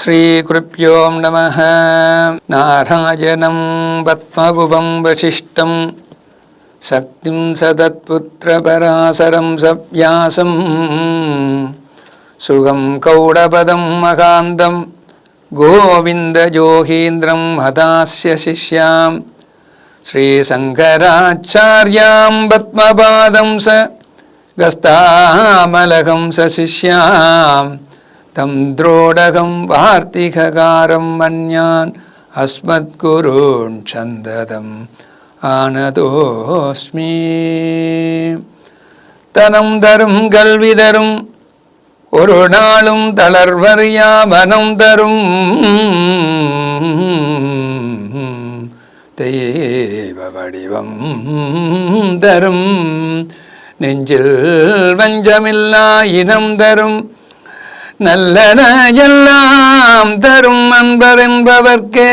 ஸ்ரீகுருப்பியோம் நம நாராயணம் பத்மபுபம் வசிஷ்டம் சக்திம் சதத்புத்திரபராசரம் சவ்யாசம் சுகம் கௌடபதம் மகாந்தம் கோவிந்தஜோகீந்திரம் ஹதாஸ்ய சிஷ்யாம் ஸ்ரீசங்கராச்சாரியாம் பத்மபாதம் ச கஸ்தாமலகம் சசிஷ்யாம் தம் திரோடகம் வார்த்திககாரம் மன்யான் அஸ்மத்குருன் சந்ததம் ஆனதோஸ்மி. தனம் தரும் கல்வி தரும் ஒரு நாளும் தளர்வறியா மனம் தரும். தெய்வ வடிவம் தரும் நெஞ்சில் வஞ்சமில்லா இனம் தரும். நல்லன எல்லாம் தரும் அன்பர் என்பவர்க்கே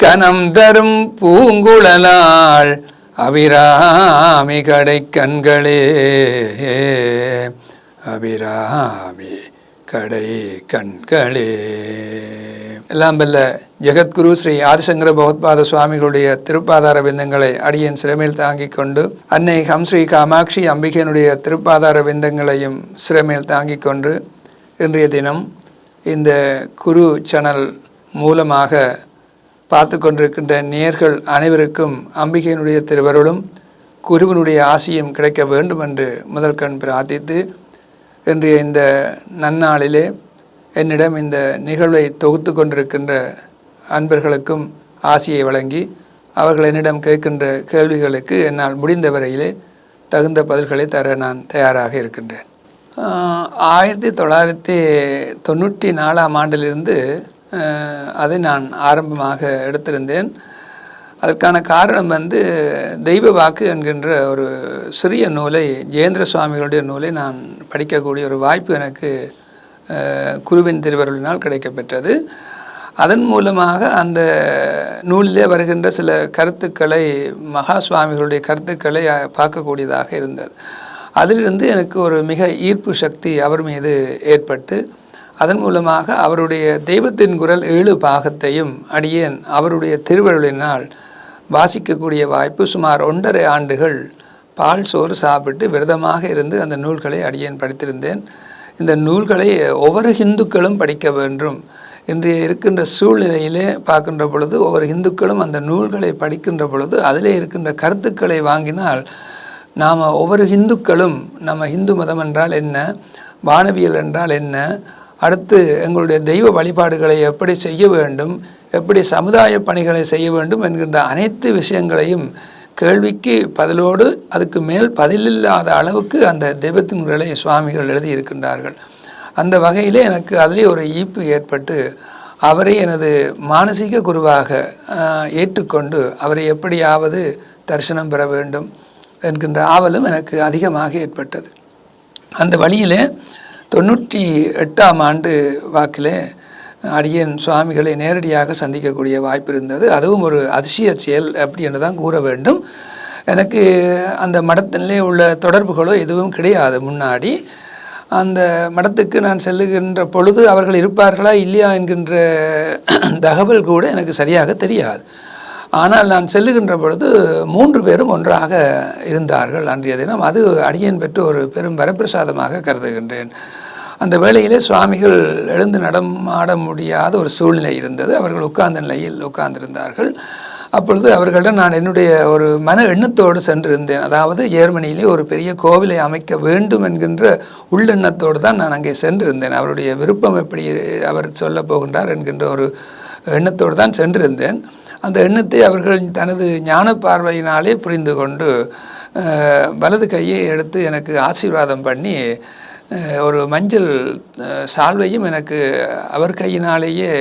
கனம் தரும் பூங்குழலாள் அபிராமி கடை கண்களே. அபிராமி கடை கண்களே. எல்லாம் வல்ல ஜெகத்குரு ஸ்ரீ ஆதிசங்கர பகவத்பாத சுவாமிகளுடைய திருப்பாதார விந்தங்களை அடியின் சிறமேல் தாங்கிக் கொண்டு அன்னை ஹம்ஸ்ரீ காமாட்சி அம்பிகையனுடைய திருப்பாதார விந்தங்களையும் சிறமேல் தாங்கிக் கொண்டு இன்றைய தினம் இந்த குரு சேனல் மூலமாக பார்த்து கொண்டிருக்கின்ற நேர்கள் அனைவருக்கும் அம்பிகையினுடைய திருவருளும் குருவினுடைய ஆசியும் கிடைக்க வேண்டும் என்று முதற்கண் பிரார்த்தித்து இன்றைய இந்த நன்னாளிலே என்னிடம் இந்த நிகழ்வை தொகுத்து கொண்டிருக்கின்ற அன்பர்களுக்கும் ஆசியை வழங்கி அவர்கள் என்னிடம் கேட்கின்ற கேள்விகளுக்கு என்னால் முடிந்த வரையிலே தகுந்த பதில்களை தர நான் தயாராக இருக்கின்றேன். ஆயிரத்தி தொள்ளாயிரத்தி தொண்ணூற்றி நாலாம் ஆண்டிலிருந்து அதை நான் ஆரம்பமாக எடுத்திருந்தேன். அதற்கான காரணம் வந்து தெய்வ வாக்கு என்கின்ற ஒரு சிறிய நூலை ஜெயேந்திர சுவாமிகளுடைய நூலை நான் படிக்கக்கூடிய ஒரு வாய்ப்பு எனக்கு குருவின் திருவருளினால் கிடைக்கப்பெற்றது. அதன் மூலமாக அந்த நூலிலே வருகின்ற சில கருத்துக்களை மகா சுவாமிகளுடைய கருத்துக்களை பார்க்கக்கூடியதாக இருந்தது. அதிலிருந்து எனக்கு ஒரு மிக ஈர்ப்பு சக்தி அவர் மீது ஏற்பட்டு அதன் மூலமாக அவருடைய தெய்வத்தின் குரல் ஏழு பாகத்தையும் அடியேன் அவருடைய திருவருளினால் வாசிக்கக்கூடிய வாய்ப்பு சுமார் ஒன்றரை ஆண்டுகள் பால் சோறு சாப்பிட்டு விரதமாக இருந்து அந்த நூல்களை அடியேன் படித்திருந்தேன். இந்த நூல்களை ஒவ்வொரு ஹிந்துக்களும் படிக்க வேண்டும். இன்றைய இருக்கின்ற சூழ்நிலையிலே பார்க்கின்ற பொழுது ஒவ்வொரு இந்துக்களும் அந்த நூல்களை படிக்கின்ற பொழுது அதிலே இருக்கின்ற கருத்துக்களை வாங்கினால் நாம் ஒவ்வொரு இந்துக்களும் நம்ம இந்து மதம் என்றால் என்ன வானவியல் என்றால் என்ன அடுத்து எங்களுடைய தெய்வ வழிபாடுகளை எப்படி செய்ய வேண்டும் எப்படி சமுதாய பணிகளை செய்ய வேண்டும் என்கின்ற அனைத்து விஷயங்களையும் கேள்விக்கு பதிலோடு அதுக்கு மேல் பதிலில்லாத அளவுக்கு அந்த தெய்வத்தின் குரலை சுவாமிகள் எழுதியிருக்கின்றார்கள். அந்த வகையிலே எனக்கு அதிலே ஒரு ஈர்ப்பு ஏற்பட்டு அவரை எனது மானசீக குருவாக ஏற்றுக்கொண்டு அவரை எப்படியாவது தரிசனம் பெற வேண்டும் என்கின்ற ஆவலும் எனக்கு அதிகமாக ஏற்பட்டது. அந்த வழியிலே தொண்ணூற்றி எட்டாம் ஆண்டு வாக்கில் அடியன் சுவாமிகளை நேரடியாக சந்திக்கக்கூடிய வாய்ப்பு இருந்தது. அதுவும் ஒரு அதிசய செயல் அப்படி என்று தான் கூற வேண்டும். எனக்கு அந்த மடத்திலே உள்ள தொடர்புகளோ எதுவும் கிடையாது. முன்னாடி அந்த மடத்துக்கு நான் செல்லுகின்ற பொழுது அவர்கள் இருப்பார்களா இல்லையா என்கின்ற தகவல் கூட எனக்கு சரியாக தெரியாது. ஆனால் நான் செல்லுகின்ற பொழுது மூன்று பேரும் ஒன்றாக இருந்தார்கள் அன்றைய தினம். அது அடியன் பெற்று ஒரு பெரும் வரப்பிரசாதமாக கருதுகின்றேன். அந்த வேளையிலே சுவாமிகள் எழுந்து நடமாட முடியாத ஒரு சூழ்நிலை இருந்தது. அவர்கள் உட்கார்ந்த நிலையில் உட்கார்ந்திருந்தார்கள். அப்பொழுது அவர்களிடம் நான் என்னுடைய ஒரு மன எண்ணத்தோடு சென்றிருந்தேன். அதாவது ஜெர்மனியிலே ஒரு பெரிய கோவிலை அமைக்க வேண்டும் என்கின்ற உள்ளெண்ணத்தோடு தான் நான் அங்கே சென்றிருந்தேன். அவருடைய விருப்பம் எப்படி அவர் சொல்ல போகின்றார் என்கின்ற ஒரு எண்ணத்தோடு தான் சென்றிருந்தேன். அந்த எண்ணத்தை அவர்கள் தனது ஞான பார்வையினாலே புரிந்து கொண்டு வலது கையை எடுத்து எனக்கு ஆசீர்வாதம் பண்ணி ஒரு மஞ்சள் சால்வையும் எனக்கு அவர் கையினாலேயே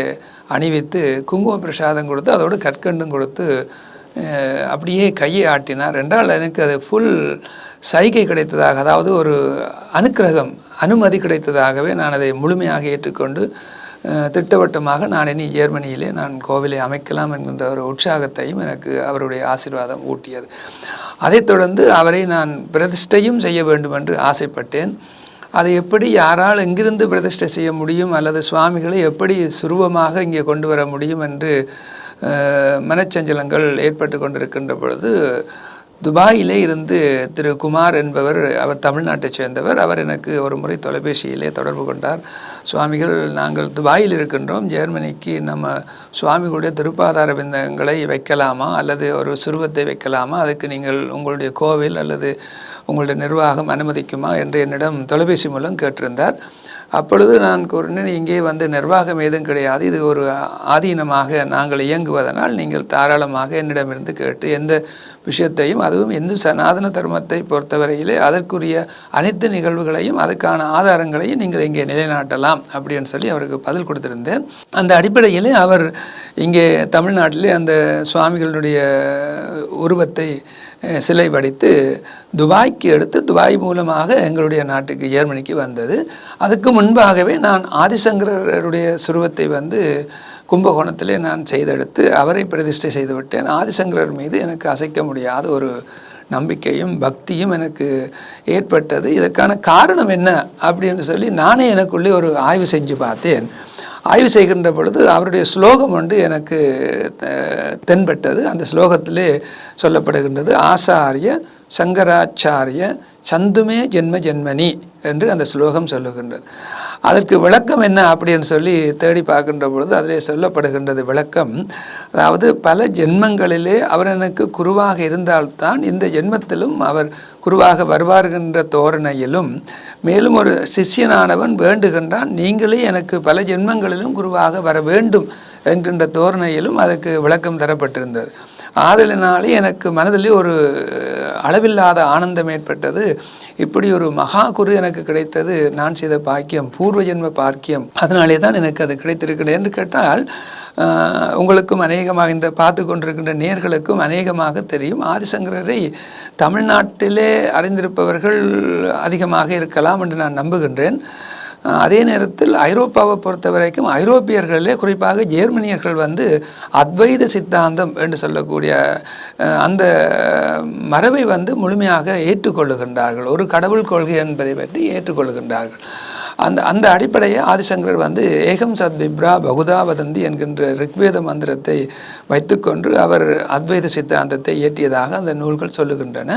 அணிவித்து குங்கும பிரசாதம் கொடுத்து அதோடு கற்கண்டும் கொடுத்து அப்படியே கையை ஆட்டினார். என்றால் எனக்கு அது ஃபுல் சைகை கிடைத்ததாக அதாவது ஒரு அனுக்கிரகம் அனுமதி கிடைத்ததாகவே நான் அதை முழுமையாக ஏற்றுக்கொண்டு திட்டவட்டமாக நான் இனி ஜெர்மனியிலே நான் கோவிலை அமைக்கலாம் என்கின்ற ஒரு உற்சாகத்தையும் எனக்கு அவருடைய ஆசீர்வாதம் ஊட்டியது. அதைத் தொடர்ந்து அவரை நான் பிரதிஷ்டையும் செய்ய வேண்டும் என்று ஆசைப்பட்டேன். அதை எப்படி யாரால் எங்கிருந்து பிரதிஷ்டை செய்ய முடியும் அல்லது சுவாமிகளை எப்படி சுருவமாக இங்கே கொண்டு வர முடியும் என்று மனச்சஞ்சலங்கள் ஏற்பட்டு கொண்டிருக்கின்ற பொழுது துபாயிலே இருந்து திரு குமார் என்பவர் அவர் தமிழ்நாட்டைச் சேர்ந்தவர். அவர் எனக்கு ஒரு முறை தொலைபேசியிலே தொடர்பு கொண்டார். சுவாமிகள் நாங்கள் துபாயில் இருக்கின்றோம். ஜெர்மனிக்கு நம்ம சுவாமிகளுடைய திருப்பாதார பிந்தங்களை வைக்கலாமா? அல்லது ஒரு சுருவத்தை வைக்கலாமா? அதுக்கு நீங்கள் உங்களுடைய கோவில் அல்லது உங்களுடைய நிர்வாகம் அனுமதிக்குமா? என்று என்னிடம் தொலைபேசி மூலம் கேட்டிருந்தார். அப்பொழுது நான் கூறினேன் இங்கே வந்து நிர்வாகம் ஏதும் கிடையாது. இது ஒரு ஆதீனமாக நாங்கள் இயங்குவதனால் நீங்கள் தாராளமாக என்னிடமிருந்து கேட்டு எந்த விஷயத்தையும் அதுவும் இந்து சனாதன தர்மத்தை பொறுத்தவரையிலே அதற்குரிய அனைத்து நிகழ்வுகளையும் அதுக்கான ஆதாரங்களையும் நீங்கள் இங்கே நிலைநாட்டலாம் அப்படின்னு சொல்லி அவருக்கு பதில் கொடுத்திருந்தேன். அந்த அடிப்படையிலே அவர் இங்கே தமிழ்நாட்டிலே அந்த சுவாமிகளுடைய உருவத்தை சிலை வடித்து துபாய்க்கு எடுத்து துபாய் மூலமாக எங்களுடைய நாட்டுக்கு ஜெர்மனிக்கு வந்தது. அதுக்கு முன்பாகவே நான் ஆதிசங்கரருடைய சுருவத்தை வந்து கும்பகோணத்திலே நான் செய்தெடுத்து அவரை பிரதிஷ்டை செய்துவிட்டேன். ஆதிசங்கரர் மீது எனக்கு அசைக்க முடியாத ஒரு நம்பிக்கையும் பக்தியும் எனக்கு ஏற்பட்டது. இதற்கான காரணம் என்ன அப்படின்னு சொல்லி நானே எனக்குள்ளே ஒரு ஆய்வு செஞ்சு பார்த்தேன். ஆய்வு செய்கின்ற பொழுது அவருடைய ஸ்லோகம் ஒன்று எனக்கு தென்பட்டது. அந்த ஸ்லோகத்திலே சொல்லப்படுகின்றது ஆசாரிய சங்கராச்சாரிய சந்துமே ஜென்ம ஜென்மனி என்று அந்த ஸ்லோகம் சொல்லுகின்றது. அதற்கு விளக்கம் என்ன அப்படின்னு சொல்லி தேடி பார்க்கின்ற பொழுது அதிலே சொல்லப்படுகின்றது விளக்கம். அதாவது பல ஜென்மங்களிலே அவர் எனக்கு குருவாக இருந்தால்தான் இந்த ஜென்மத்திலும் அவர் குருவாக வருவார்கின்ற தோரணையிலும். மேலும் ஒரு சிஷ்யனானவன் வேண்டுகின்றான் நீங்களே எனக்கு பல ஜென்மங்களிலும் குருவாக வர வேண்டும் என்கின்ற தோரணையிலும் அதுக்கு விளக்கம் தரப்பட்டிருந்தது. ஆதலினாலே எனக்கு மனதிலே ஒரு அளவில்லாத ஆனந்தம் ஏற்பட்டது. இப்படி ஒரு மகா குரு எனக்கு கிடைத்தது. நான் செய்த பாக்கியம் பூர்வ ஜென்ம பாக்கியம். அதனாலே தான் எனக்கு அது கிடைத்திருக்கிறது என்று கேட்டால் உங்களுக்கும் அநேகமாக இந்த பார்த்து கொண்டிருக்கின்ற நேர்களுக்கும் அநேகமாக தெரியும். ஆதிசங்கரரை தமிழ்நாட்டிலே அறிந்திருப்பவர்கள் அதிகமாக இருக்கலாம் என்று நான் நம்புகின்றேன். அதே நேரத்தில் ஐரோப்பாவை பொறுத்த வரைக்கும் ஐரோப்பியர்களே குறிப்பாக ஜெர்மனியர்கள் வந்து அத்வைத சித்தாந்தம் என்று சொல்லக்கூடிய அந்த மரபை வந்து முழுமையாக ஏற்றுக்கொள்ளுகின்றார்கள். ஒரு கடவுள் கொள்கை என்பதை பற்றி ஏற்றுக்கொள்கின்றார்கள். அந்த அந்த அடிப்படையை ஆதிசங்கரர் வந்து ஏகம் சத் விப்ரா பகுதா வதந்தி என்கின்ற ரிக்வேத மந்திரத்தை வைத்துக்கொண்டு அவர் அத்வைத சித்தாந்தத்தை இயற்றியதாக அந்த நூல்கள் சொல்லுகின்றன.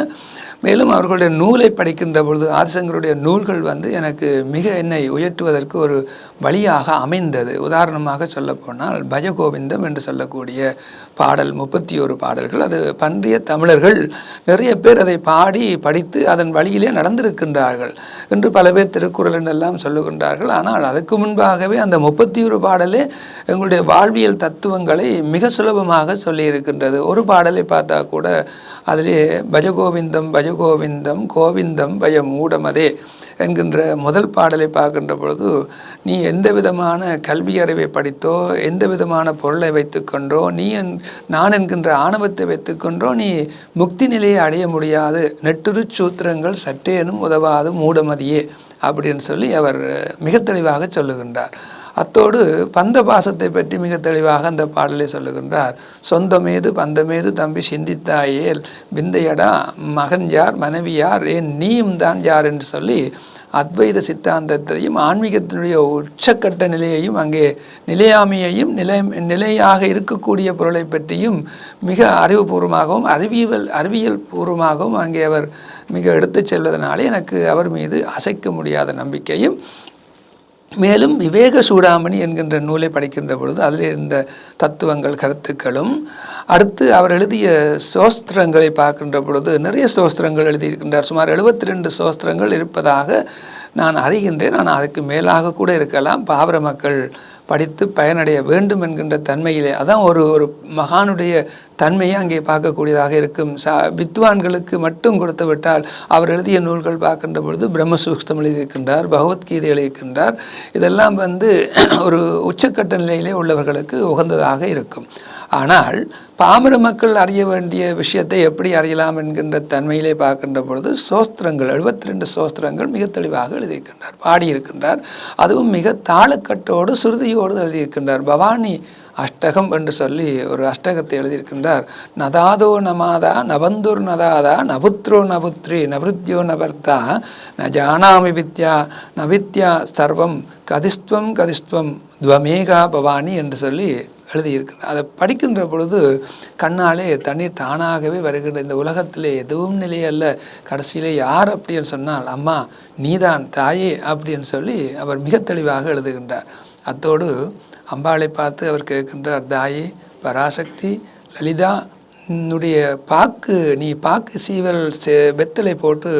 மேலும் அவர்களுடைய நூலை படிக்கின்ற பொழுது ஆதிசங்கருடைய நூல்கள் வந்து எனக்கு மிக என்னை உயர்த்துவதற்கு ஒரு வழியாக அமைந்தது. உதாரணமாக சொல்லப்போனால் பஜகோவிந்தம் என்று சொல்லக்கூடிய பாடல் முப்பத்தி ஒரு பாடல்கள். அது பண்டைய தமிழர்கள் நிறைய பேர் அதை பாடி படித்து அதன் வழியிலே நடந்திருக்கின்றார்கள் என்று பல பேர் திருக்குறள் என்றெல்லாம் சொல்லுகின்றார்கள். ஆனால் அதுக்கு முன்பாகவே அந்த முப்பத்தி ஒரு பாடலே எங்களுடைய வாழ்வியல் தத்துவங்களை மிக சுலபமாக சொல்லியிருக்கின்றது. ஒரு பாடலை பார்த்தா கூட அதிலே பஜகோவிந்தம் பஜகோவிந்தம் கோவிந்தம் பயம் மூடமதே என்கின்ற முதல் பாடலை பார்க்கின்ற பொழுது நீ எந்த விதமான கல்வி அறிவை படித்தோ எந்த விதமான பொருளை வைத்துக்கொண்டோ நீ என் நான் என்கின்ற ஆணவத்தை வைத்துக்கொண்டோ நீ முக்தி நிலையை அடைய முடியாது. நெட்டுரு சூத்திரங்கள் சற்றேனும் உதவாது மூடமதியே அப்படின்னு சொல்லி அவர் மிக தெளிவாக சொல்லுகின்றார். அத்தோடு பந்த பாசத்தை பற்றி மிக தெளிவாக அந்த பாடலை சொல்லுகின்றார். சொந்தமேது பந்தமேது தம்பி சிந்தித்தாயேல் விந்தையடா மகன் யார் மனைவி யார் ஏன் நீயும் தான் யார்? என்று சொல்லி அத்வைத சித்தாந்தத்தையும் ஆன்மீகத்தினுடைய உச்சக்கட்ட நிலையையும் அங்கே நிலையாமையையும் நிலை நிலையாக இருக்கக்கூடிய பொருளை பற்றியும் மிக அறிவுபூர்வமாகவும் அறிவியல் அறிவியல் பூர்வமாகவும் அங்கே அவர் மிக எடுத்துச் செல்வதனாலே எனக்கு அவர் மீது அசைக்க முடியாத நம்பிக்கையும் மேலும் விவேக சூடாமணி என்கின்ற நூலை படிக்கின்ற பொழுது அதில் இருந்த தத்துவங்கள் கருத்துக்களும் அடுத்து அவர் எழுதிய சோஸ்திரங்களை பார்க்கின்ற பொழுது நிறைய சோஸ்திரங்கள் எழுதியிருக்கின்றார். சுமார் எழுபத்தி ரெண்டு சோஸ்திரங்கள் இருப்பதாக நான் அறிகின்றேன். ஆனால் அதுக்கு மேலாக கூட இருக்கலாம். பாவர மக்கள் படித்து பயனடைய வேண்டும் என்கின்ற தன்மையிலே. அதான் ஒரு ஒரு மகானுடைய தன்மையை அங்கே பார்க்கக்கூடியதாக இருக்கும். சா வித்வான்களுக்கு மட்டும் கொடுத்து விட்டால் அவர் எழுதிய நூல்கள் பார்க்கின்ற பொழுது பிரம்மசூக்தம் எழுதியிருக்கின்றார் பகவத்கீதை எழுதியிருக்கின்றார். இதெல்லாம் வந்து ஒரு உச்சக்கட்ட நிலையிலே உள்ளவர்களுக்கு உகந்ததாக இருக்கும். ஆனால் பாமர மக்கள் அறிய வேண்டிய விஷயத்தை எப்படி அறியலாம் என்கின்ற தன்மையிலே பார்க்கின்ற பொழுது சோஸ்திரங்கள் எழுபத்தி ரெண்டு சோஸ்திரங்கள் மிக தெளிவாக எழுதியிருக்கின்றார். பாடியிருக்கின்றார். அதுவும் மிக தாளக்கட்டோடு சுருதியோடு எழுதியிருக்கின்றார். பவானி அஷ்டகம் என்று சொல்லி ஒரு அஷ்டகத்தை எழுதியிருக்கின்றார். நதாதோ நமாதா நபந்துர் நதாதா நபுத்ரோ நபுத்ரி நபிருத்யோ நபர்த்தா ந ஜானாமி வித்யா நவித்யா சர்வம் கதிஸ்துவம் கதிஸ்துவம் துவமேகா பவானி என்று சொல்லி எழுதியிருக்கிறார் அதை படிக்கின்ற பொழுது கண்ணாலே தண்ணீர் தானாகவே வருகின்ற இந்த உலகத்திலே எதுவும் நிலையல்ல கடைசியிலே யார் அப்படின்னு சொன்னால் அம்மா நீதான் தாயே அப்படின்னு சொல்லி அவர் மிக தெளிவாக எழுதுகின்றார். அத்தோடு அம்பாளை பார்த்து அவர் கேட்கின்றார் தாயே பராசக்தி லலிதா உன்னுடைய பாக்கு நீ பாக்கு சீவல் செ- வெத்தலை போட்டு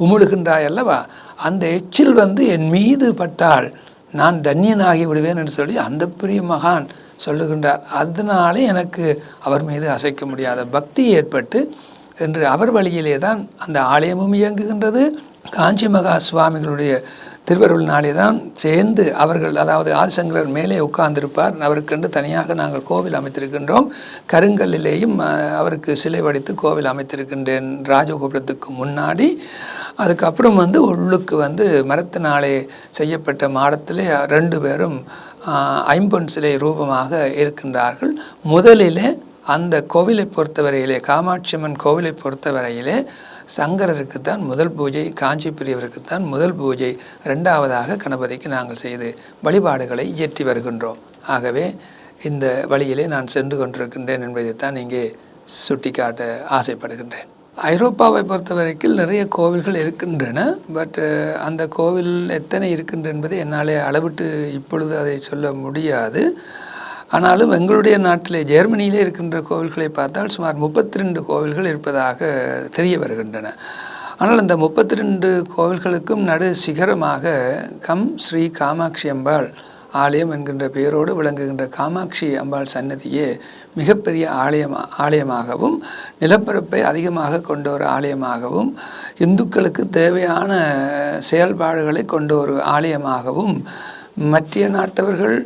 உமிழுகின்றாய் அல்லவா? அந்த எச்சில் வந்து என் மீது பட்டால் நான் தன்யனாகி விடுவேன் என்று சொல்லி அந்த பெரிய மகான் சொல்லுகின்றார். அதனாலே எனக்கு அவர் மீது அசைக்க முடியாத பக்தி ஏற்பட்டு என்று அவர் வழியிலே தான் அந்த ஆலயமும் இயங்குகின்றது. காஞ்சி மகா சுவாமிகளுடைய திருவருளினாலே தான் சேர்ந்து அவர்கள் அதாவது ஆதிசங்கரர் மேலே உட்கார்ந்திருப்பார். அவருக்கென்று தனியாக நாங்கள் கோவில் அமைத்திருக்கின்றோம். கருங்கல்லிலேயும் அவருக்கு சிலை வடித்து கோவில் அமைத்திருக்கின்றேன் ராஜகோபுரத்துக்கு முன்னாடி. அதுக்கப்புறம் வந்து உள்ளுக்கு வந்து மரத்தினாலே செய்யப்பட்ட மாடத்திலே ரெண்டு பேரும் ஐம்பொன் சிலை ரூபமாக இருக்கின்றார்கள். முதலிலே அந்த கோவிலை பொறுத்தவரையிலே காமாட்சியம்மன் கோவிலை பொறுத்தவரையிலே சங்கரருக்குத்தான் முதல் பூஜை காஞ்சி பெரியவருக்குத்தான் முதல் பூஜை ரெண்டாவதாக கணபதிக்கு நாங்கள் செய்து வழிபாடுகளை இயற்றி வருகின்றோம். ஆகவே இந்த வழியிலே நான் சென்று கொண்டிருக்கின்றேன் என்பதைத்தான் இங்கே சுட்டிக்காட்ட ஆசைப்படுகின்றேன். ஐரோப்பாவை பொறுத்த வரைக்கும் நிறைய கோவில்கள் இருக்கின்றன பட் அந்த கோவில் எத்தனை இருக்கின்றன என்பதை என்னாலே அளவிட்டு இப்பொழுது அதை சொல்ல முடியாது. ஆனாலும் எங்களுடைய நாட்டிலே ஜெர்மனியிலே இருக்கின்ற கோவில்களை பார்த்தால் சுமார் முப்பத்தி ரெண்டு கோவில்கள் இருப்பதாக தெரிய வருகின்றன. ஆனால் அந்த முப்பத்தி ரெண்டு கோவில்களுக்கும் நடு சிகரமாக கம் ஸ்ரீ காமாட்சி அம்பாள் ஆலயம் என்கின்ற பெயரோடு விளங்குகின்ற காமாட்சி அம்பாள் சன்னதியே மிகப்பெரிய ஆலயம் ஆலயமாகவும் நிலப்பரப்பை அதிகமாக கொண்ட ஒரு ஆலயமாகவும் இந்துக்களுக்கு தேவையான செயல்பாடுகளை கொண்ட ஒரு ஆலயமாகவும் மற்ற நாட்டவர்கள்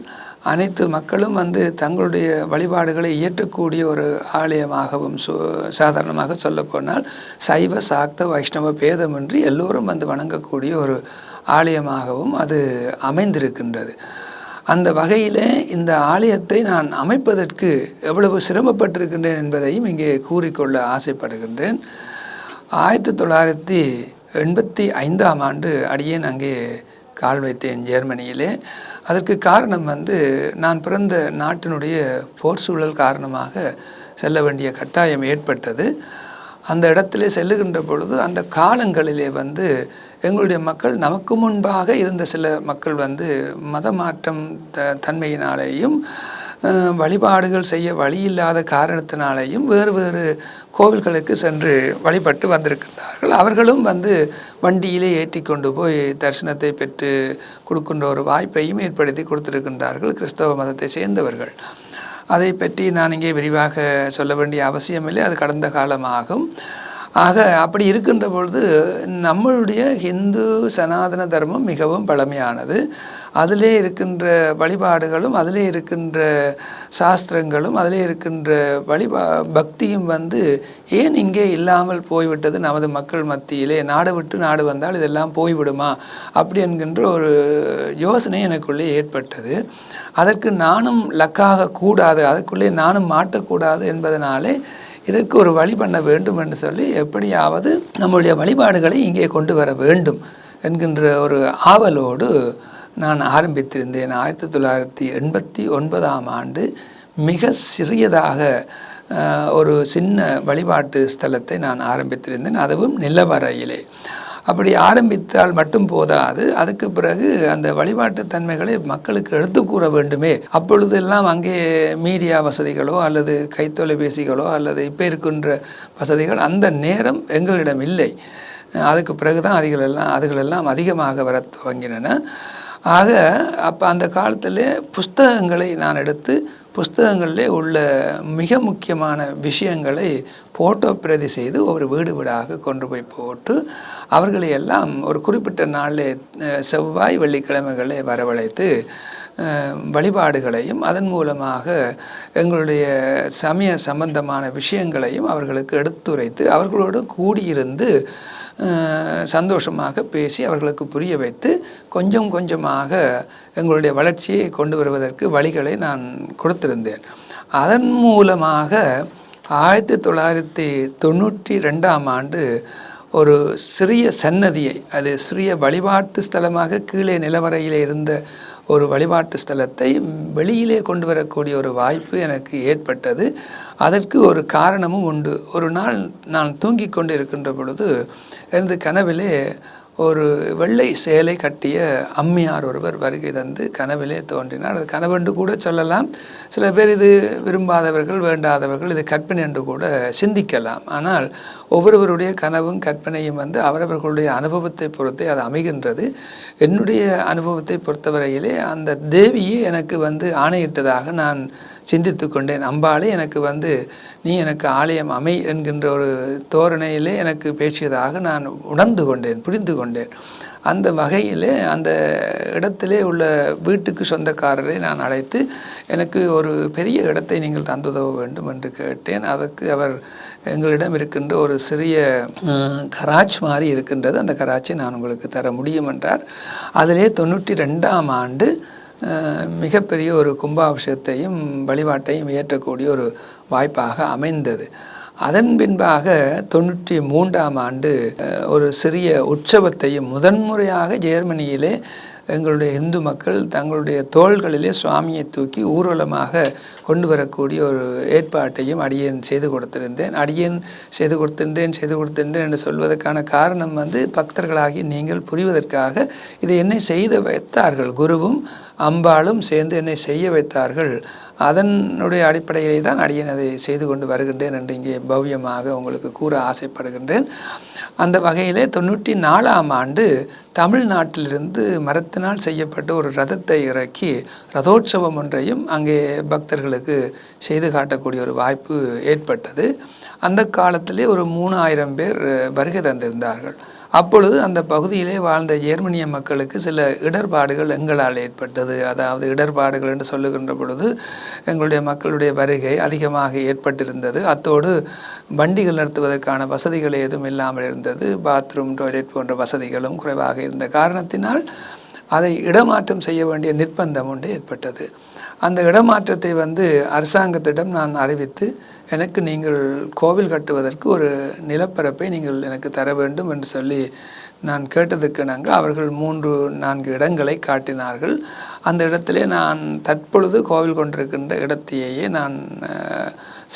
அனைத்து மக்களும் வந்து தங்களுடைய வழிபாடுகளை இயற்றக்கூடிய ஒரு ஆலயமாகவும் சு சாதாரணமாக சொல்லப்போனால் சைவ சாக்த வைஷ்ணவ பேதமின்றி எல்லோரும் வந்து வணங்கக்கூடிய ஒரு ஆலயமாகவும் அது அமைந்திருக்கின்றது. அந்த வகையிலே இந்த ஆலயத்தை நான் அமைப்பதற்கு எவ்வளவு சிரமப்பட்டிருக்கின்றேன் என்பதையும் இங்கே கூறிக்கொள்ள ஆசைப்படுகின்றேன். ஆயிரத்தி தொள்ளாயிரத்தி எண்பத்தி ஐந்தாம் ஆண்டு அடியேன் அங்கே கால் வைத்தேன் ஜெர்மனியிலே. அதற்கு காரணம் வந்து நான் பிறந்த நாட்டினுடைய போர் சூழல் காரணமாக செல்ல வேண்டிய கட்டாயம் ஏற்பட்டது. அந்த இடத்திலே செல்லுகின்ற பொழுது அந்த காலங்களிலே வந்து எங்களுடைய மக்கள் நமக்கு முன்பாக இருந்த சில மக்கள் வந்து மத மாற்றம் த தன்மையினாலேயும் வழிபாடுகள் செய்ய வழி இல்லாத காரணத்தினாலேயும் வேறு வேறு கோவில்களுக்கு சென்று வழிபட்டு வந்திருக்கின்றார்கள். அவர்களும் வந்து வண்டியிலே ஏற்றி கொண்டு போய் தரிசனத்தை பெற்று கொடுக்கின்ற ஒரு வாய்ப்பையும் ஏற்படுத்தி கொடுத்திருக்கின்றார்கள் கிறிஸ்தவ மதத்தை சேர்ந்தவர்கள். அதை பற்றி நான் இங்கே விரிவாக சொல்ல வேண்டிய அவசியமில்லை. அது கடந்த காலமாகும். ஆக அப்படி இருக்கின்ற பொழுது நம்மளுடைய ஹிந்து சனாதன தர்மம் மிகவும் பழமையானது. அதிலே இருக்கின்ற வழிபாடுகளும் அதிலே இருக்கின்ற சாஸ்திரங்களும் அதிலே இருக்கின்ற வழிபா பக்தியும் வந்து ஏன் இங்கே இல்லாமல் போய்விட்டது நமது மக்கள் மத்தியிலே? நாடு விட்டு நாடு வந்தால் இதெல்லாம் போய்விடுமா? அப்படி என்கின்ற ஒரு யோசனை எனக்குள்ளே ஏற்பட்டது. அதற்கு நானும் லக்காக கூடாது அதற்குள்ளே நானும் மாட்டக்கூடாது என்பதனாலே இதற்கு ஒரு வழி பண்ண வேண்டும் என்று சொல்லி எப்படியாவது நம்முடைய வழிபாடுகளை இங்கே கொண்டு வர வேண்டும் என்கின்ற ஒரு ஆவலோடு நான் ஆரம்பித்திருந்தேன் ஆயிரத்தி தொள்ளாயிரத்தி எண்பத்தி ஒன்பதாம் ஆண்டு மிக சிறியதாக ஒரு சின்ன வழிபாட்டு ஸ்தலத்தை நான் ஆரம்பித்திருந்தேன் அதுவும் நிலவரையிலே. அப்படி ஆரம்பித்தால் மட்டும் போதாது அதுக்கு பிறகு அந்த வழிபாட்டு தன்மைகளை மக்களுக்கு எடுத்து கூற வேண்டுமே. அப்பொழுதெல்லாம் அங்கே மீடியா வசதிகளோ அல்லது கைத்தொலைபேசிகளோ அல்லது இப்போ இருக்கின்ற வசதிகள் அந்த நேரம் எங்களிடம் இல்லை. அதுக்கு பிறகு தான் அதுகளெல்லாம் அதுகளெல்லாம் அதிகமாக வர துவங்கினன. ஆக அப்போ அந்த காலத்தில் புஸ்தகங்களை நான் எடுத்து புஸ்தகங்களில் உள்ள மிக முக்கியமான விஷயங்களை போட்டோ பிரதி செய்து ஒரு வீடு வீடாக கொண்டு போய் போட்டு அவர்களை எல்லாம் ஒரு குறிப்பிட்ட நாளில் செவ்வாய் வெள்ளிக்கிழமைகளை வரவழைத்து வழிபாடுகளையும் அதன் மூலமாக எங்களுடைய சமய சம்பந்தமான விஷயங்களையும் அவர்களுக்கு எடுத்துரைத்து அவர்களோடு கூடியிருந்து சந்தோஷமாக பேசி அவர்களுக்கு புரிய வைத்து கொஞ்சம் கொஞ்சமாக எங்களுடைய வளர்ச்சியை கொண்டு வருவதற்கு வழிகளை நான் கொடுத்திருந்தேன். அதன் மூலமாக ஆயிரத்தி தொள்ளாயிரத்தி தொண்ணூற்றி ரெண்டாம் ஆண்டு ஒரு சிறிய சன்னதியை அது சிறிய வழிபாட்டு ஸ்தலமாக கீழே நிலவரையிலே இருந்த ஒரு வழிபாட்டு ஸ்தலத்தை வெளியிலே கொண்டு வரக்கூடிய ஒரு வாய்ப்பு எனக்கு ஏற்பட்டது. அதற்கு ஒரு காரணமும் உண்டு. ஒரு நாள் நான் தூங்கிக் கொண்டு இருக்கின்ற பொழுது எனது கனவிலே ஒரு வெள்ளை சேலை கட்டிய அம்மியார் ஒருவர் வருகை தந்து கனவிலே தோன்றினார். அது கனவென்று கூட சொல்லலாம். சில பேர் இது விரும்பாதவர்கள் வேண்டாதவர்கள் இது கற்பனை என்று கூட சிந்திக்கலாம். ஆனால் ஒவ்வொருவருடைய கனவும் கற்பனையும் வந்து அவரவர்களுடைய அனுபவத்தை பொறுத்தே அது அமைகின்றது. என்னுடைய அனுபவத்தை பொறுத்தவரையிலே அந்த தேவியே எனக்கு வந்து ஆணையிட்டதாக நான் சிந்தித்து கொண்டேன் அம்பாளே எனக்கு வந்து நீ எனக்கு ஆலயம் அமை என்கின்ற ஒரு தோரணையிலே எனக்கு பேசியதாக நான் உணர்ந்து கொண்டேன் புரிந்து கொண்டேன். அந்த வகையிலே அந்த இடத்திலே உள்ள வீட்டுக்கு சொந்தக்காரரை நான் அழைத்து எனக்கு ஒரு பெரிய இடத்தை நீங்கள் தந்துதவ வேண்டும் என்று கேட்டேன். அதற்கு அவர் எங்களிடம் இருக்கின்ற ஒரு சிறிய கராச் மாதிரி இருக்கின்றது. அந்த கராச்சை நான் உங்களுக்கு தர முடியும் என்றார். அதிலே தொண்ணூற்றி ரெண்டாம் ஆண்டு மிகப்பெரிய ஒரு கும்பாபிஷேகத்தையும் வழிபாட்டையும் ஏற்றக்கூடிய ஒரு வாய்ப்பாக அமைந்தது. அதன் பின்பாக தொண்ணூற்றி மூன்றாம் ஆண்டு அஹ், ஒரு சிறிய உற்சவத்தையும் முதன்முறையாக ஜெர்மனியிலே எங்களுடைய இந்து மக்கள் தங்களுடைய தோள்களிலே சுவாமியை தூக்கி ஊர்வலமாக கொண்டு வரக்கூடிய ஒரு ஏற்பாட்டையும் அடியேன் செய்து கொடுத்திருந்தேன். அடியேன் செய்து கொடுத்திருந்தேன் செய்து கொடுத்திருந்தேன் என்று சொல்வதற்கான காரணம் வந்து பக்தர்களாகி நீங்கள் புரிவதற்காக இதை என்னை செய்து வைத்தார்கள். குருவும் அம்பாளும் சேர்ந்து என்னை செய்ய வைத்தார்கள். அதனுடைய அடிப்படையிலே தான் அடியேன் அதை செய்து கொண்டு வருகின்றேன் என்று இங்கே பவ்யமாக உங்களுக்கு கூற ஆசைப்படுகின்றேன். அந்த வகையிலே தொண்ணூற்றி நாலாம் ஆண்டு தமிழ்நாட்டிலிருந்து மரத்தினால் செய்யப்பட்ட ஒரு ரதத்தை இறக்கி ரதோற்சவம் ஒன்றையும் அங்கே பக்தர்களுக்கு செய்து காட்டக்கூடிய ஒரு வாய்ப்பு ஏற்பட்டது. அந்த காலத்திலே ஒரு மூணாயிரம் பேர் வருகை தந்திருந்தார்கள். அப்பொழுது அந்த பகுதியிலே வாழ்ந்த ஜெர்மனிய மக்களுக்கு சில இடர்பாடுகள் எங்களால் ஏற்பட்டது. அதாவது இடர்பாடுகள் என்று சொல்லுகின்ற பொழுது எங்களுடைய மக்களுடைய வருகை அதிகமாக ஏற்பட்டிருந்தது. அத்தோடு வண்டிகள் நிறுத்துவதற்கான வசதிகள் எதுவும் இல்லாமல் இருந்தது. பாத்ரூம் டாய்லெட் போன்ற வசதிகளும் குறைவாக இருந்த காரணத்தினால் அதை இடமாற்றம் செய்ய வேண்டிய நிர்பந்தம் ஒன்று ஏற்பட்டது. அந்த இடமாற்றத்தை வந்து அரசாங்கத்திடம் நான் அறிவித்து எனக்கு நீங்கள் கோவில் கட்டுவதற்கு ஒரு நிலப்பரப்பை நீங்கள் எனக்கு தர வேண்டும் என்று சொல்லி நான் கேட்டதுக்கு நாங்கள் அவர்கள் மூன்று நான்கு இடங்களை காட்டினார்கள். அந்த இடத்திலே நான் தற்பொழுது கோவில் கொண்டிருக்கின்ற இடத்தையே நான்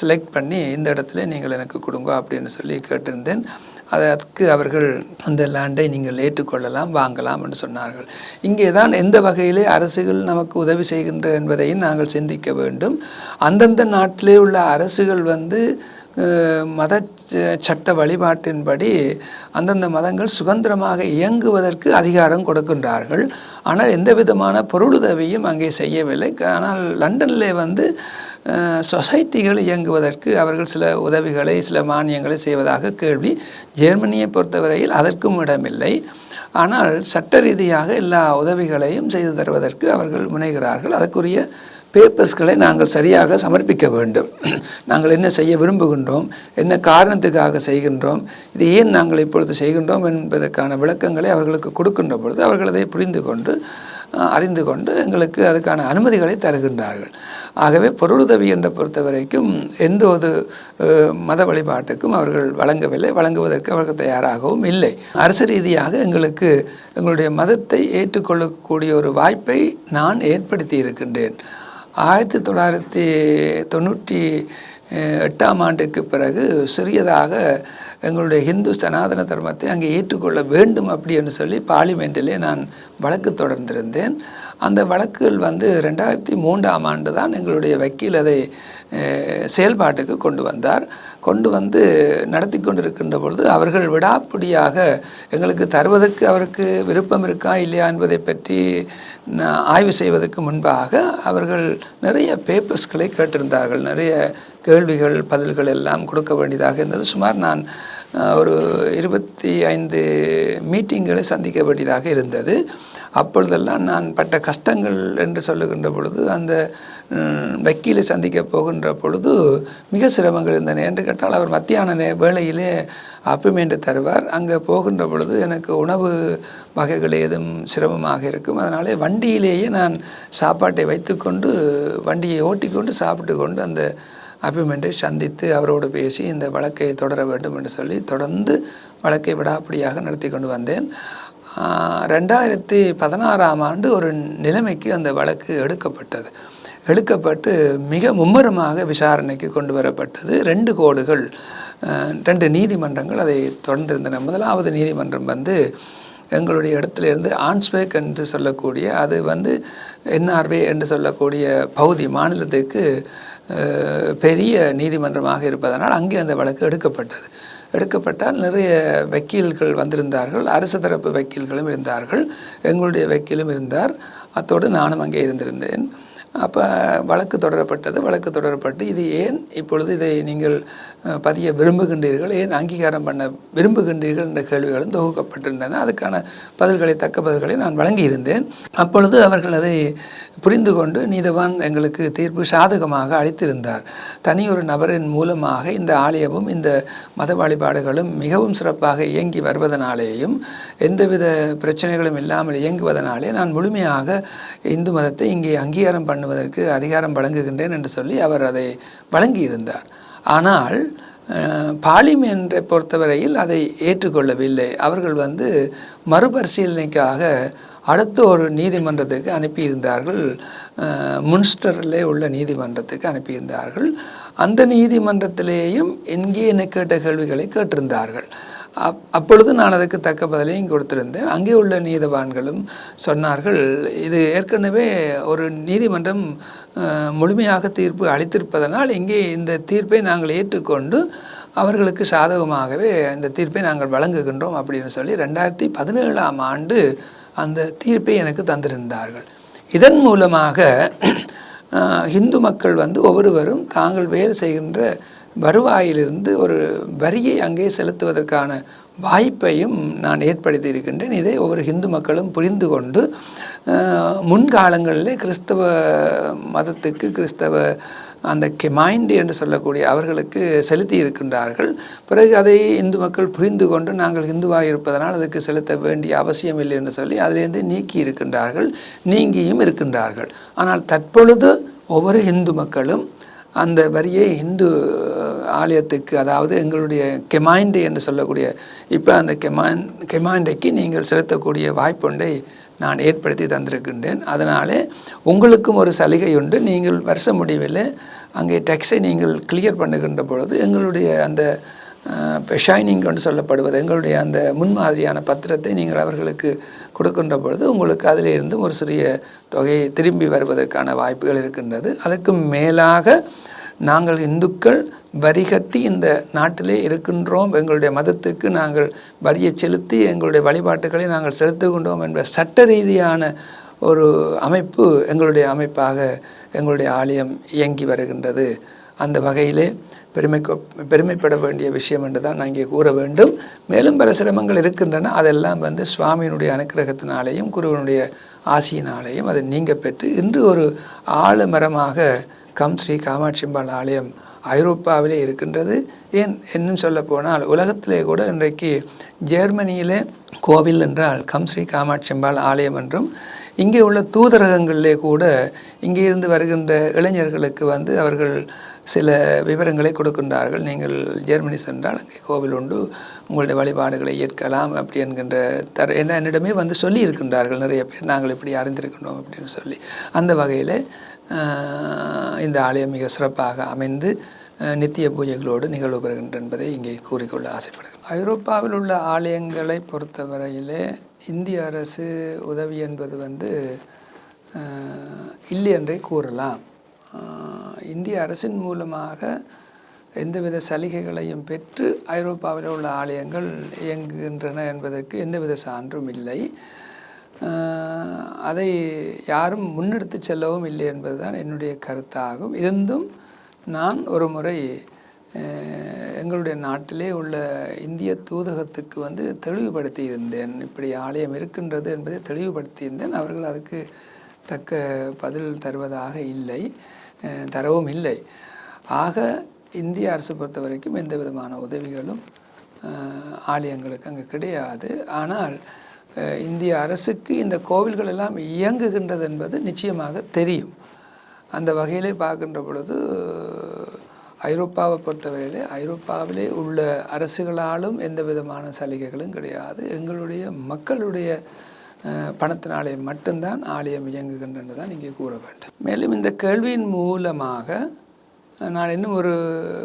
செலக்ட் பண்ணி இந்த இடத்துல நீங்கள் எனக்கு கொடுங்க அப்படின்னு சொல்லி கேட்டிருந்தேன். அதற்கு அவர்கள் அந்த லேண்டை நீங்கள் ஏற்றுக்கொள்ளலாம் வாங்கலாம் என்று சொன்னார்கள். இங்கே தான் எந்த வகையிலே அரசுகள் நமக்கு உதவி செய்கின்ற என்பதையும் நாங்கள் சிந்திக்க வேண்டும். அந்தந்த நாட்டிலே உள்ள அரசுகள் வந்து மத ச- சட்ட வழிபாட்டின்படி அந்தந்த மதங்கள் சுதந்திரமாக இயங்குவதற்கு அதிகாரம் கொடுக்கின்றார்கள். ஆனால் எந்த விதமான பொருளுதவியும் அங்கே செய்யவில்லை. ஆனால் லண்டனில் வந்து சொசைட்டிகள் இயங்குவதற்கு அவர்கள் சில உதவிகளை சில மானியங்களை செய்வதாக கேள்வி. ஜெர்மனியை பொறுத்தவரையில் அதற்கும் இடமில்லை. ஆனால் சட்ட ரீதியாக எல்லா உதவிகளையும் செய்து தருவதற்கு அவர்கள் முனைகிறார்கள். அதற்குரிய பேப்பர்ஸ்களை நாங்கள் சரியாக சமர்ப்பிக்க வேண்டும். நாங்கள் என்ன செய்ய விரும்புகின்றோம் என்ன காரணத்துக்காக செய்கின்றோம் இது ஏன் நாங்கள் இப்பொழுது செய்கின்றோம் என்பதற்கான விளக்கங்களை அவர்களுக்கு கொடுக்கின்ற பொழுது அவர்கள் அதை புரிந்து கொண்டு அறிந்து கொண்டு எங்களுக்கு அதுக்கான அனுமதிகளை தருகின்றார்கள். ஆகவே பொருளுதவி என்ற பொறுத்த வரைக்கும் எந்த ஒரு மத வழிபாட்டுக்கும் அவர்கள் வழங்கவில்லை. வழங்குவதற்கு அவர்கள் தயாராகவும் இல்லை. அரசு ரீதியாக எங்களுக்கு எங்களுடைய மதத்தை ஏற்றுக்கொள்ளக்கூடிய ஒரு வாய்ப்பை நான் ஏற்படுத்தி இருக்கின்றேன். ஆயிரத்தி தொள்ளாயிரத்தி தொண்ணூற்றி எட்டாம் ஆண்டுக்கு பிறகு சிறியதாக எங்களுடைய ஹிந்து சனாதன தர்மத்தை அங்கே ஏற்றுக்கொள்ள வேண்டும் அப்படி என்று சொல்லி பார்லிமெண்ட்டிலே நான் வழக்கு தொடர்ந்திருந்தேன். அந்த வழக்குகள் வந்து ரெண்டாயிரத்தி மூன்றாம் ஆண்டு தான் எங்களுடைய வக்கீல் அதை செயல்பாட்டுக்கு கொண்டு வந்தார். கொண்டு வந்து நடத்தி கொண்டிருக்கின்ற பொழுது அவர்கள் விடாப்பிடியாக எங்களுக்கு தருவதற்கு அவருக்கு விருப்பம் இருக்கா இல்லையா என்பதை பற்றி நான் ஆய்வு செய்வதற்கு முன்பாக அவர்கள் நிறைய பேப்பர்ஸ்களை கேட்டிருந்தார்கள். நிறைய கேள்விகள் பதில்கள் எல்லாம் கொடுக்க வேண்டியதாக இருந்தது. சுமார் நான் ஒரு இருபத்தி ஐந்து மீட்டிங்களை சந்திக்க வேண்டியதாக இருந்தது. அப்பொழுதெல்லாம் நான் பட்ட கஷ்டங்கள் என்று சொல்லுகின்ற பொழுது அந்த வக்கீலை சந்திக்க போகின்ற பொழுது மிக சிரமங்கள் இருந்தன. என்று கேட்டால் அவர் மத்தியான நே வேளையிலே அப்பிமெண்ட் தருவார். அங்கே போகின்ற பொழுது எனக்கு உணவு வகைகள் ஏதும் சிரமமாக இருக்கும். அதனாலே வண்டியிலேயே நான் சாப்பாட்டை வைத்துக்கொண்டு வண்டியை ஓட்டிக்கொண்டு சாப்பிட்டு கொண்டு அந்த அபிமெண்ட்டை சந்தித்து அவரோடு பேசி இந்த வழக்கை தொடர வேண்டும் என்று சொல்லி தொடர்ந்து வழக்கை விடாப்படியாக நடத்தி கொண்டு வந்தேன். ரெண்டாயிரத்தி பதினாறாம் ஆண்டு ஒரு நிலைமைக்கு அந்த வழக்கு எடுக்கப்பட்டது. எடுக்கப்பட்டு மிக மும்முரமாக விசாரணைக்கு கொண்டு வரப்பட்டது. ரெண்டு கோடுகள் ரெண்டு நீதிமன்றங்கள் அதை தொடர்ந்திருந்தன. முதலாவது நீதிமன்றம் வந்து எங்களுடைய இடத்துல இருந்து ஆன்ஸ்பேக் என்று சொல்லக்கூடிய அது வந்து என்ஆர்வே என்று சொல்லக்கூடிய பகுதி மாநிலத்துக்கு பெரிய நீதிமன்றமாக இருப்பதனால் அங்கே அந்த வழக்கு எடுக்கப்பட்டது. எடுக்கப்பட்டால் நிறைய வக்கீல்கள் வந்திருந்தார்கள் அரசு தரப்பு வக்கீல்களும் இருந்தார்கள் எங்களுடைய வக்கீலும் இருந்தார். அத்தோடு நானும் அங்கே இருந்திருந்தேன். அப்போ வழக்கு தொடரப்பட்டது வழக்கு தொடரப்பட்டு இது ஏன் இப்பொழுது இதை நீங்கள் பதிய விரும்புகின்றீர்கள் ஏன் அங்கீகாரம் பண்ண விரும்புகின்றீர்கள் என்ற கேள்விகளும் தொகுக்கப்பட்டிருந்தன. அதுக்கான பதில்களை தக்க பதில்களை நான் வழங்கியிருந்தேன். அப்பொழுது அவர்கள் அதை புரிந்து கொண்டு நீதவான் எங்களுக்கு தீர்ப்பு சாதகமாக அளித்திருந்தார். தனி ஒரு நபரின் மூலமாக இந்த ஆலயமும் இந்த மத வழிபாடுகளும் மிகவும் சிறப்பாக இயங்கி வருவதனாலேயும் எந்தவித பிரச்சனைகளும் இல்லாமல் இயங்குவதனாலே நான் முழுமையாக இந்து மதத்தை இங்கே அங்கீகாரம் பண்ணுவதற்கு அதிகாரம் வழங்குகின்றேன் என்று சொல்லி அவர் அதை வழங்கியிருந்தார். ஆனால் பாலிம் பார்லிமென்றை பொறுத்தவரையில் அதை ஏற்றுக்கொள்ளவில்லை. அவர்கள் வந்து மறுபரிசீலனைக்காக அடுத்த ஒரு நீதிமன்றத்துக்கு அனுப்பியிருந்தார்கள். அஹ், முன்ஸ்டரிலே உள்ள நீதிமன்றத்துக்கு அனுப்பியிருந்தார்கள். அந்த நீதிமன்றத்திலேயும் இங்கே என்ன கேட்ட கேள்விகளை கேட்டிருந்தார்கள். அப் அப்பொழுது நான் அதுக்கு தக்க பதிலையும் கொடுத்திருந்தேன். அங்கே உள்ள நீதவான்களும் சொன்னார்கள் இது ஏற்கனவே ஒரு நீதிமன்றம் முழுமையாக தீர்ப்பு அளித்திருப்பதனால் இங்கே இந்த தீர்ப்பை நாங்கள் ஏற்றுக்கொண்டு அவர்களுக்கு சாதகமாகவே இந்த தீர்ப்பை நாங்கள் வழங்குகின்றோம் அப்படின்னு சொல்லி ரெண்டாயிரத்தி பதினேழாம் ஆண்டு அந்த தீர்ப்பை எனக்கு தந்திருந்தார்கள். இதன் மூலமாக இந்து மக்கள் வந்து ஒவ்வொருவரும் தாங்கள் வேலை செய்கின்ற வருவாயிலிருந்து ஒரு வரியை அங்கே செலுத்துவதற்கான வாய்ப்பையும் நான் ஏற்படுத்தி இருக்கின்றேன் இதை ஒவ்வொரு இந்து மக்களும் புரிந்து கொண்டு முன்காலங்களிலே கிறிஸ்தவ மதத்துக்கு கிறிஸ்தவ அந்த கெமாய்ந்து என்று சொல்லக்கூடிய அவர்களுக்கு செலுத்தி இருக்கின்றார்கள். பிறகு அதை இந்து மக்கள் புரிந்து கொண்டு நாங்கள் இந்துவாக இருப்பதனால் அதுக்கு செலுத்த வேண்டிய அவசியம் இல்லை என்று சொல்லி அதிலிருந்து நீக்கி இருக்கின்றார்கள். நீங்கியும் இருக்கின்றார்கள். ஆனால் தற்பொழுது ஒவ்வொரு இந்து மக்களும் அந்த வரியை இந்து ஆலயத்துக்கு அதாவது எங்களுடைய கெமாய்ண்டே என்று சொல்லக்கூடிய இப்போ அந்த கெமான் கெமாண்டைக்கு நீங்கள் செலுத்தக்கூடிய வாய்ப்புண்டை நான் ஏற்படுத்தி தந்திருக்கின்றேன். அதனாலே உங்களுக்கும் ஒரு சலுகை உண்டு. நீங்கள் வருஷ முடிவில் அங்கே டெக்ஸை நீங்கள் கிளியர் பண்ணுகின்ற பொழுது எங்களுடைய அந்த ஷைனிங் என்று சொல்லப்படுவது எங்களுடைய அந்த முன்மாதிரியான பத்திரத்தை நீங்கள் அவர்களுக்கு கொடுக்கின்ற பொழுது உங்களுக்கு அதிலிருந்து ஒரு சிறிய தொகையை திரும்பி வருவதற்கான வாய்ப்புகள் இருக்கின்றது. அதற்கு மேலாக நாங்கள் இந்துக்கள் வரி கட்டி இந்த நாட்டிலே இருக்கின்றோம். எங்களுடைய மதத்துக்கு நாங்கள் வரியை செலுத்தி எங்களுடைய வழிபாட்டுகளை நாங்கள் செலுத்துகின்றோம் என்ற சட்ட ரீதியான ஒரு அமைப்பு எங்களுடைய அமைப்பாக எங்களுடைய ஆலயம் இயங்கி வருகின்றது. அந்த வகையிலே பெருமை பெருமைப்பட வேண்டிய விஷயம் என்று தான் நான் இங்கே கூற வேண்டும். மேலும் பல சிரமங்கள் இருக்கின்றன. அதெல்லாம் வந்து சுவாமியினுடைய அனுக்கிரகத்தினாலேயும் குருவனுடைய ஆசியினாலேயும் அதை நீங்க பெற்று இன்று ஒரு ஆலமரமாக கம் ஸ்ரீ காமாட்சிம்பாள் ஆலயம் ஐரோப்பாவிலே இருக்கின்றது. ஏன் என்னும் சொல்ல போனால் உலகத்திலே கூட இன்றைக்கு ஜெர்மனியிலே கோவில் என்றால் கம் ஸ்ரீ காமாட்சிம்பாள் ஆலயம் என்றும் இங்கே உள்ள தூதரகங்களிலே கூட இங்கே இருந்து வருகின்ற இளைஞர்களுக்கு வந்து அவர்கள் சில விவரங்களை கொடுக்கின்றார்கள். நீங்கள் ஜெர்மனி சென்றால் அங்கே கோவில் உண்டு. உங்களுடைய வழிபாடுகளை ஏற்கலாம் அப்படி என்கின்ற தர என்ன என்னிடமே வந்து சொல்லி இருக்கின்றார்கள் நிறைய பேர் நாங்கள் இப்படி அறிந்திருக்கின்றோம் அப்படின்னு சொல்லி. அந்த வகையில் இந்த ஆலயம் மிக சிறப்பாக அமைந்து நித்திய பூஜைகளோடு நிகழ்வு பெறுகின்ற என்பதை இங்கே கூறிக்கொள்ள ஆசைப்படுகிறேன். ஐரோப்பாவில் உள்ள ஆலயங்களை பொறுத்தவரையிலே இந்திய அரசு உதவி என்பது வந்து இல்லை என்றே கூறலாம். இந்திய அரசின் மூலமாக எந்தவித சலுகைகளையும் பெற்று ஐரோப்பாவில் உள்ள ஆலயங்கள் இயங்குகின்றன என்பதற்கு எந்தவித சான்றும் இல்லை. அதை யாரும் முன்னெடுத்து செல்லவும் இல்லை என்பதுதான் என்னுடைய கருத்தாகும். இருந்தும் நான் ஒரு முறை எங்களுடைய நாட்டிலே உள்ள இந்திய தூதகத்துக்கு வந்து தெளிவுபடுத்தி இருந்தேன். இப்படி ஆலயம் இருக்கின்றது என்பதை தெளிவுபடுத்தி இருந்தேன். அவர்கள் அதுக்கு தக்க பதில் தருவதாக இல்லை. தரவும் இல்லை. ஆக இந்திய அரசு பொறுத்த வரைக்கும் எந்த விதமான உதவிகளும் ஆலயங்களுக்கு அங்கே கிடையாது. ஆனால் இந்திய அரசுக்கு இந்த கோவில்கள் எல்லாம் இயங்குகின்றது என்பது நிச்சயமாக தெரியும். அந்த வகையிலே பார்க்கின்ற பொழுது ஐரோப்பாவை பொறுத்தவரையிலே ஐரோப்பாவிலே உள்ள அரசுகளாலும் எந்த விதமான சலுகைகளும் கிடையாது. எங்களுடைய மக்களுடைய பணத்தினாலே மட்டும்தான் ஆலயம் இயங்குகின்றன தான் இங்கே கூற வேண்டும். மேலும் இந்த கேள்வியின் மூலமாக நான் இன்னும் ஒரு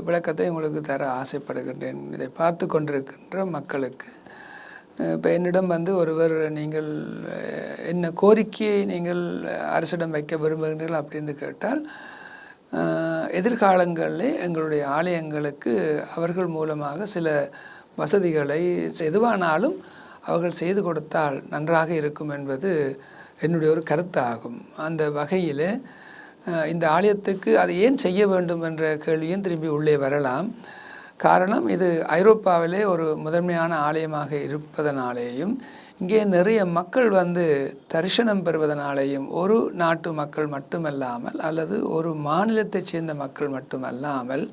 விளக்கத்தை உங்களுக்கு தர ஆசைப்படுகின்றேன். இதை பார்த்து கொண்டிருக்கின்ற மக்களுக்கு இப்போ என்னிடம் வந்து ஒருவர் நீங்கள் என்ன கோரிக்கையை நீங்கள் அரசிடம் வைக்க விரும்புகிறீர்கள் அப்படின்னு கேட்டால் எதிர்காலங்களில் எங்களுடைய ஆலயங்களுக்கு அவர்கள் மூலமாக சில வசதிகளை எதுவானாலும் அவர்கள் செய்து கொடுத்தால் நன்றாக இருக்கும் என்பது என்னுடைய ஒரு கருத்தாகும் அந்த வகையில் இந்த ஆலயத்துக்கு அதை ஏன் செய்ய வேண்டும் என்ற கேள்வியும் திரும்பி உள்ளே வரலாம். காரணம் இது ஐரோப்பாவிலே ஒரு முதன்மையான ஆலயமாக இருப்பதனாலேயும் இங்கே நிறைய மக்கள் வந்து தரிசனம் பெறுவதனாலேயும் ஒரு நாட்டு மக்கள் மட்டுமல்லாமல் அல்லது ஒரு மாநிலத்தைச் சேர்ந்த மக்கள் மட்டுமல்லாமல்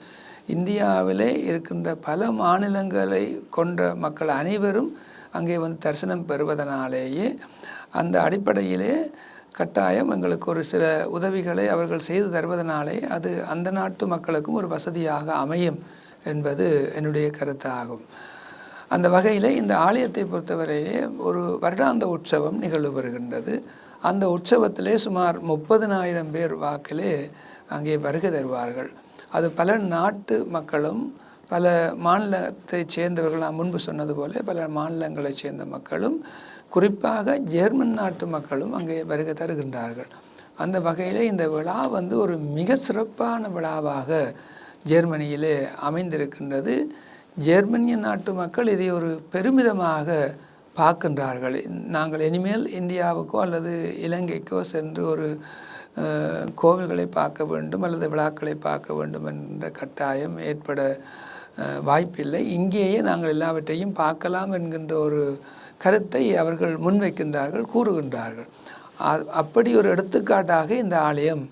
இந்தியாவிலே இருக்கின்ற பல மாநிலங்களை கொண்ட மக்கள் அனைவரும் அங்கே வந்து தரிசனம் பெறுவதனாலேயே அந்த அடிப்படையிலே கட்டாயம் எங்களுக்கு ஒரு சில உதவிகளை அவர்கள் செய்து தருவதனாலே அது அந்த நாட்டு மக்களுக்கும் ஒரு வசதியாக அமையும் என்பது என்னுடைய கருத்தாகும். அந்த வகையில் இந்த ஆலயத்தை பொறுத்தவரையிலே ஒரு வருடாந்த உற்சவம் நிகழ்வு வருகின்றது அந்த உற்சவத்திலே சுமார் முப்பதினாயிரம் பேர் வாக்கிலே அங்கே வருகை தருவார்கள். அது பல நாட்டு மக்களும் பல மாநிலத்தைச் சேர்ந்தவர்கள் நான் முன்பு சொன்னது போல பல மாநிலங்களைச் சேர்ந்த மக்களும் குறிப்பாக ஜெர்மன் நாட்டு மக்களும் அங்கே வருகை தருகின்றார்கள். அந்த வகையில் இந்த விழா வந்து ஒரு மிக சிறப்பான விழாவாக ஜெர்மனியிலே அமைந்திருக்கின்றது. ஜெர்மனிய நாட்டு மக்கள் இதை ஒரு பெருமிதமாக பார்க்கின்றார்கள். நாங்கள் இனிமேல் இந்தியாவுக்கோ அல்லது இலங்கைக்கோ சென்று ஒரு கோவில்களை பார்க்க வேண்டும் அல்லது விழாக்களை பார்க்க வேண்டும் என்ற கட்டாயம் ஏற்பட வாய்ப்பில்லை. இங்கேயே நாங்கள் எல்லாவற்றையும் பார்க்கலாம் என்கின்ற ஒரு கருத்தை அவர்கள் முன்வைக்கின்றார்கள் கூறுகின்றார்கள். அப்படி ஒரு எடுத்துக்காட்டாக இந்த ஆலயம்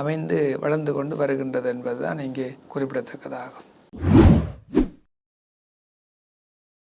அமைந்து வளர்ந்து கொண்டு வருகின்றது என்பதுதான் இங்கே குறிப்பிடத்தக்கதாகும்.